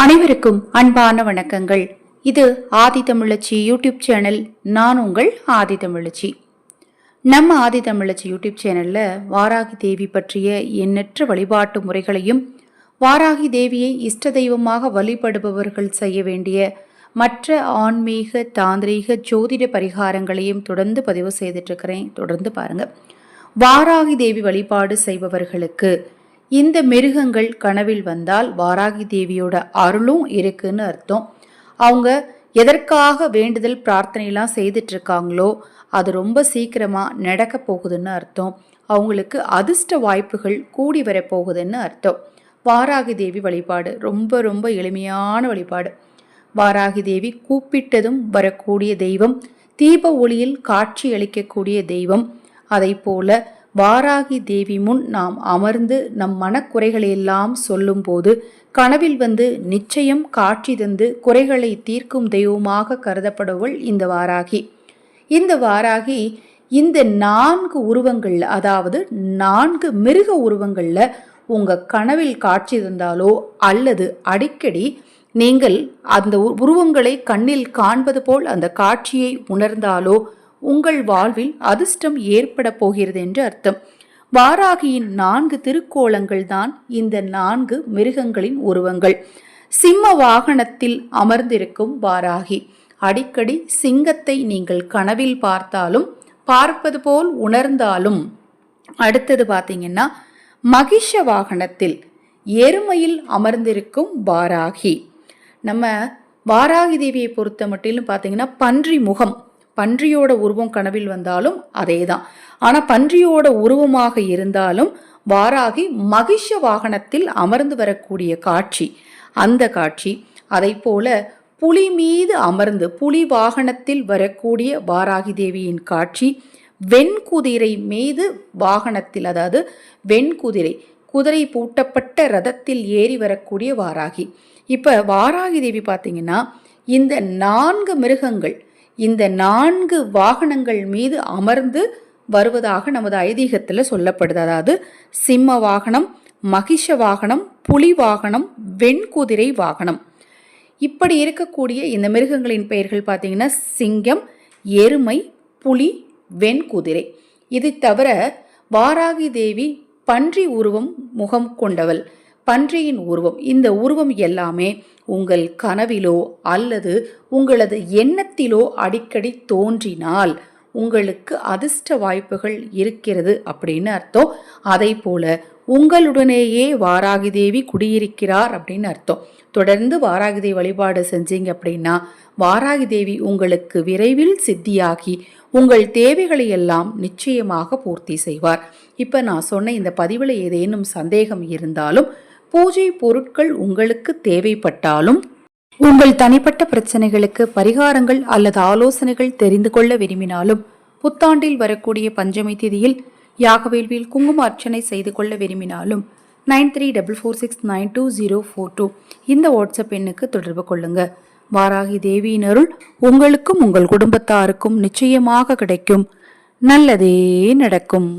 அனைவருக்கும் அன்பான வணக்கங்கள். இது ஆதி தமிழச்சி யூடியூப் சேனல். நான் உங்கள் ஆதி தமிழச்சி. நம்ம ஆதி தமிழச்சி யூடியூப் சேனல்ல வாராகி தேவி பற்றிய எண்ணற்ற வழிபாட்டு முறைகளையும் வாராகி தேவியை இஷ்ட தெய்வமாக வழிபடுபவர்கள் செய்ய வேண்டிய மற்ற ஆன்மீக தாந்திரீக ஜோதிட பரிகாரங்களையும் தொடர்ந்து பதிவு செய்துட்டு இருக்கிறேன். தொடர்ந்து பாருங்க. வாராகி தேவி வழிபாடு செய்பவர்களுக்கு இந்த மிருகங்கள் கனவில் வந்தால் வாராகி தேவியோட அருளும் இருக்குன்னு அர்த்தம். அவங்க எதற்காக வேண்டுதல் பிரார்த்தனைலாம் செய்துட்டு இருக்காங்களோ அது ரொம்ப சீக்கிரமாக நடக்க போகுதுன்னு அர்த்தம். அவங்களுக்கு அதிர்ஷ்ட வாய்ப்புகள் கூடி வரப்போகுதுன்னு அர்த்தம். வாராகி தேவி வழிபாடு ரொம்ப ரொம்ப எளிமையான வழிபாடு. வாராகி தேவி கூப்பிட்டதும் வரக்கூடிய தெய்வம் தீப ஒளியில் காட்சி அளிக்கக்கூடிய தெய்வம். அதை போல வாராகி தேவி முன் நாம் அமர்ந்து நம் மனக்குறைகளை எல்லாம் சொல்லும்போது கனவில் வந்து நிச்சயம் காட்சி தந்து குறைகளை தீர்க்கும் தெய்வமாக கருதப்படுவள் இந்த வாராகி. இந்த வாராகி இந்த நான்கு உருவங்கள் அதாவது நான்கு மிருக உருவங்களில் உங்கள் கனவில் காட்சி தந்தாலோ அல்லது அடிக்கடி நீங்கள் அந்த உ- உருவங்களை கண்ணில் காண்பது போல் அந்த காட்சியை உணர்ந்தாலோ உங்கள் வாழ்வில் அதிர்ஷ்டம் ஏற்பட போகிறது என்று அர்த்தம். வாராகியின் நான்கு திருக்கோலங்கள் தான் இந்த நான்கு மிருகங்களின் உருவங்கள். சிம்ம வாகனத்தில் அமர்ந்திருக்கும் வாராகி. அடிக்கடி சிங்கத்தை நீங்கள் கனவில் பார்த்தாலும் பார்ப்பது போல் உணர்ந்தாலும். அடுத்தது பார்த்தீங்கன்னா மகிஷ வாகனத்தில் எருமையில் அமர்ந்திருக்கும் வாராகி. நம்ம வாராகி தேவியை பொறுத்த மட்டிலும் பார்த்தீங்கன்னா பன்றி முகம். பன்றியோட உருவம் கனவில் வந்தாலும் அதே தான் ஆனால் பன்றியோட உருவமாக இருந்தாலும் வாராகி மகிஷ வாகனத்தில் அமர்ந்து வரக்கூடிய காட்சி. அந்த காட்சி அதை போல புலி மீது அமர்ந்து புலி வாகனத்தில் வரக்கூடிய வாராகி தேவியின் காட்சி வெண்குதிரை மீது வாகனத்தில் அதாவது வெண்குதிரை குதிரை பூட்டப்பட்ட ரதத்தில் ஏறி வரக்கூடிய வாராகி. இப்போ வாராகி தேவி பார்த்தீங்கன்னா இந்த நான்கு மிருகங்கள் இந்த நான்கு வாகனங்கள் மீது அமர்ந்து வருவதாக நமது ஐதீகத்தில் சொல்லப்படுது. அதாவது சிம்ம வாகனம் மகிஷ வாகனம் புலி வாகனம் வெண்குதிரை வாகனம். இப்படி இருக்கக்கூடிய இந்த மிருகங்களின் பெயர்கள் பார்த்தீங்கன்னா சிங்கம் எருமை புலி வெண்குதிரை. இது தவிர வாராகி தேவி பன்றி உருவம் முகம் கொண்டவள். பன்றியின் உருவம். இந்த உருவம் எல்லாமே உங்கள் கனவிலோ அல்லது உங்களது எண்ணத்திலோ அடிக்கடி தோன்றினால் உங்களுக்கு அதிர்ஷ்ட வாய்ப்புகள் இருக்கிறது அப்படின்னு அர்த்தம். அதை போல உங்களுடனேயே வாராகி தேவி குடியிருக்கிறார் அப்படின்னு அர்த்தம். தொடர்ந்து வாராகி தேவி வழிபாடு செஞ்சீங்க அப்படின்னா வாராகி தேவி உங்களுக்கு விரைவில் சித்தியாகி உங்கள் தேவைகளை எல்லாம் நிச்சயமாக பூர்த்தி செய்வார். இப்போ நான் சொன்ன இந்த பதிவில் ஏதேனும் சந்தேகம் இருந்தாலும் பூஜை பொருட்கள் உங்களுக்கு தேவைப்பட்டாலும் உங்கள் தனிப்பட்ட பிரச்சனைகளுக்கு பரிகாரங்கள் அல்லது ஆலோசனைகள் தெரிந்து கொள்ள விரும்பினாலும் புத்தாண்டில் வரக்கூடிய பஞ்சமி திதியில் யாகவேள்வியில் குங்கும அர்ச்சனை செய்து கொள்ள விரும்பினாலும் nine three double four six nine two zero four two இந்த வாட்ஸ்அப் எண்ணுக்கு தொடர்பு கொள்ளுங்க. வாராகி தேவியின் அருள் உங்களுக்கும் உங்கள் குடும்பத்தாருக்கும் நிச்சயமாக கிடைக்கும். நல்லதே நடக்கும்.